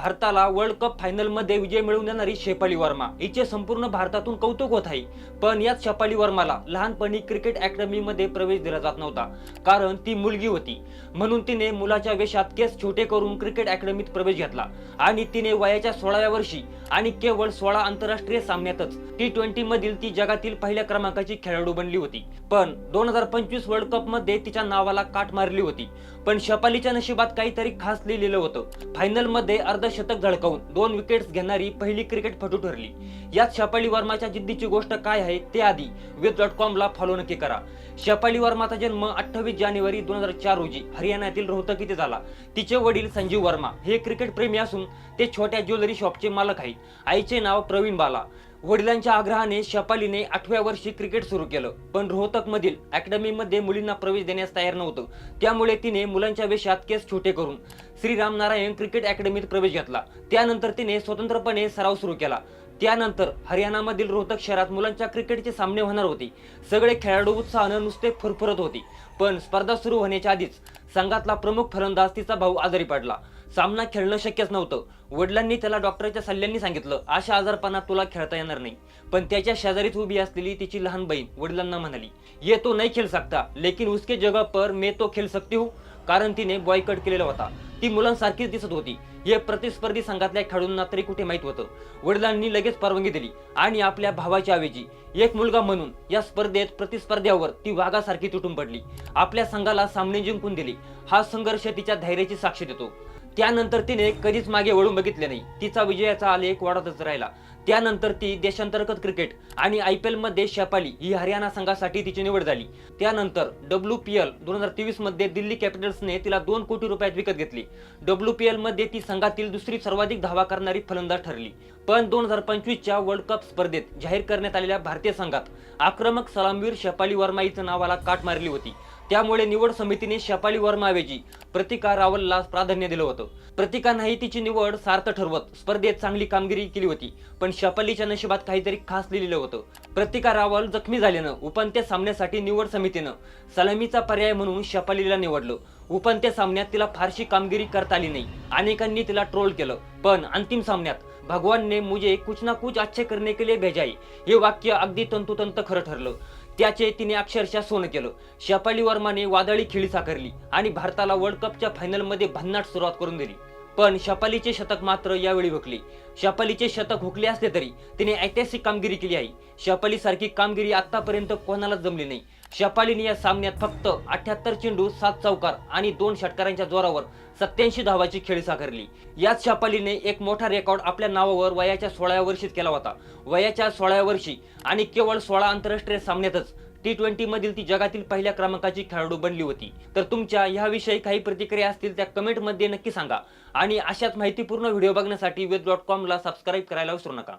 भारताला world cup फायनलमध्ये विजय मिळवून देणारी शेफाली वर्मा. हिचे संपूर्ण भारतातून कौतुक होत आहे. पण याच शेफाली वर्माला लहानपणी क्रिकेट अकॅडमीमध्ये प्रवेश दिला जात नव्हता. कारण ती मुलगी होती. म्हणून तिने मुलाच्या वेशात केस छोटे करून क्रिकेट अकॅडमीत प्रवेश घेतला. आणि तिने वयाच्या सोळाव्या वर्षी आणि केवळ सोळा आंतरराष्ट्रीय सामन्यातच टी ट्वेंटी मधील ती जगातील पहिल्या क्रमांकाची खेळाडू बनली होती. पण दोन हजार पंचवीस वर्ल्ड कपमध्ये तिच्या नावाला काट मारली होती. पण शपालीच्या नशिबात काहीतरी खास लिहिलेलं होतं. फायनलमध्ये शतक झळकावून दोन विकेट्स घेणारी पहिली क्रिकेटपटू ठरली. यात शपाली वर्माच्या जिद्दीची गोष्ट काय आहे ते आधी वेब डॉट कॉमला फॉलो नक्की करा. शपाली वर्माचा जन्म अठ्ठावीस जानेवारी दोन हजार चार रोजी हरियाणातील रोहतक इथे झाला. तिचे वडील संजीव वर्मा हे क्रिकेट प्रेमी असून ते छोट्या ज्वेलरी शॉपचे मालक आहेत. आईचे नाव प्रवीण बाला. वडिलांच्या आग्रहाने शपालीने आठव्या वर्षी क्रिकेट सुरू केलं. पण रोहतक मधील अकॅडमी मुलींना प्रवेश देण्यास तयार नव्हतं. त्यामुळे तिने मुलांच्या वेशात केस छोटे करून श्रीराम नारायण क्रिकेट अकॅडमीत प्रवेश घेतला. त्यानंतर तिने स्वतंत्रपणे सराव सुरू केला. त्यानंतर हरियाणामधील रोहतक शहरात मुलांच्या क्रिकेटचे सामने होणार होते. सगळे खेळाडू उत्साहानं नुसते फुरफुरत होते. पण स्पर्धा सुरू होण्याच्या आधीच संघातला प्रमुख फलंदाज तिचा भाऊ आजारी पडला. सामना खेळणं शक्यच नव्हतं. वडिलांनी त्याला डॉक्टरच्या सल्ल्यांनी सांगितलं अशा आजारपणात तुला खेळता येणार नाही. पण त्याच्या शेजारीच उभी असलेली तिची लहान बहीण वडिलांना म्हणाली ये तो नाही खेळ सकता लेकिन उसके जगह पर मे तो खेळ सकती हूँ. कारण तिने बॉयकट केलेला होता. ती मुलांसारखीच दिसत होती. हे प्रतिस्पर्धी संघातल्या खेळाडूंना तरी कुठे माहीत होतं? वडिलांनी लगेच परवानगी दिली आणि आपल्या भावाच्या ऐवजी एक मुलगा म्हणून या स्पर्धेत प्रतिस्पर्ध्यावर ती वाघासारखी तुटून पडली. आपल्या संघाला सामने जिंकून दिली. हा संघर्ष तिच्या धैर्याची साक्ष देतो. त्यानंतर तिने कधीच मागे वळून बघितले नाही. तिचा विजयाचा आलेख वाढतच राहिला. त्यानंतर ती देशांतर्गत क्रिकेट आणि आय पी एलमध्ये शेपाली ही हरियाणा संघासाठी तिची निवड झाली. त्यानंतर डब्ल्यू पी एल दोन हजार तेवीसमध्ये दिल्ली कॅपिटल्सने तिला दोन कोटी रुपयात विकत घेतली. डब्ल्यू पी एलमध्ये ती संघातील दुसरी सर्वाधिक धावा करणारी फलंदाज ठरली. पण दोन हजार पंचवीसच्या वर्ल्ड कप स्पर्धेत जाहीर करण्यात आलेल्या भारतीय संघात आक्रमक सलामवीर शेपाली वर्मा हिचं नावाला काट मारली होती. त्यामुळे निवड समितीने शपाली वर्माऐवजी प्रतिका रावलला प्राधान्य दिलं होतं. प्रतिका नाही तिची निवड सार्थ ठरवत स्पर्धेत चांगली कामगिरी केली होती. पण शपालीच्या नशिबात काहीतरी खास लिहिलेलं होतं. प्रतिका रावल जखमी झाल्यानं उपांत्य सामन्यासाठी निवड समितीनं सलामीचा पर्याय म्हणून शपालीला निवडलं. उपांत्य सामन्यात तिला फारशी कामगिरी करता आली नाही. अनेकांनी तिला ट्रोल केलं. पण अंतिम सामन्यात भगवान ने मुझे कुछ ना कुछ अच्छे करने के लिए भेजाई. हे वाक्य अगदी तंतोतंत खरं ठरलं. त्याचे तिने अक्षरशः सोनं केलं. शपाली वर्माने वादळी खिळी साकारली आणि भारताला वर्ल्ड कपच्या फायनलमध्ये भन्नाट सुरुवात करून दिली. पण शपालीचे शतक मात्र यावेळी हुकले. शपालीचे शतक हुकले असले तरी तिने ऐतिहासिक कामगिरी केली आहे. शपाली सारखी कामगिरी आतापर्यंत कोणालाच जमली नाही. शपालीने या सामन्यात फक्त अठ्याहत्तर चेंडू सात चौकार आणि दोन षटकारांच्या जोरावर सत्याऐंशी धावाची खेळी साकारली. याच शपालीने एक मोठा रेकॉर्ड आपल्या नावावर वयाच्या सोळाव्या वर्षीत केला होता. वयाच्या सोळाव्या वर्षी आणि केवळ सोळा आंतरराष्ट्रीय सामन्यातच टी ट्वेंटी मधील ती जगातील पहिल्या क्रमांकाची खेळाडू बनली होती. तर तुमच्या ह्याविषयी काही प्रतिक्रिया असतील त्या कमेंटमध्ये नक्की सांगा. आणि अशाच माहितीपूर्ण व्हिडिओ बघण्यासाठी वेद डॉट कॉमला सबस्क्राईब करायला विसरू नका.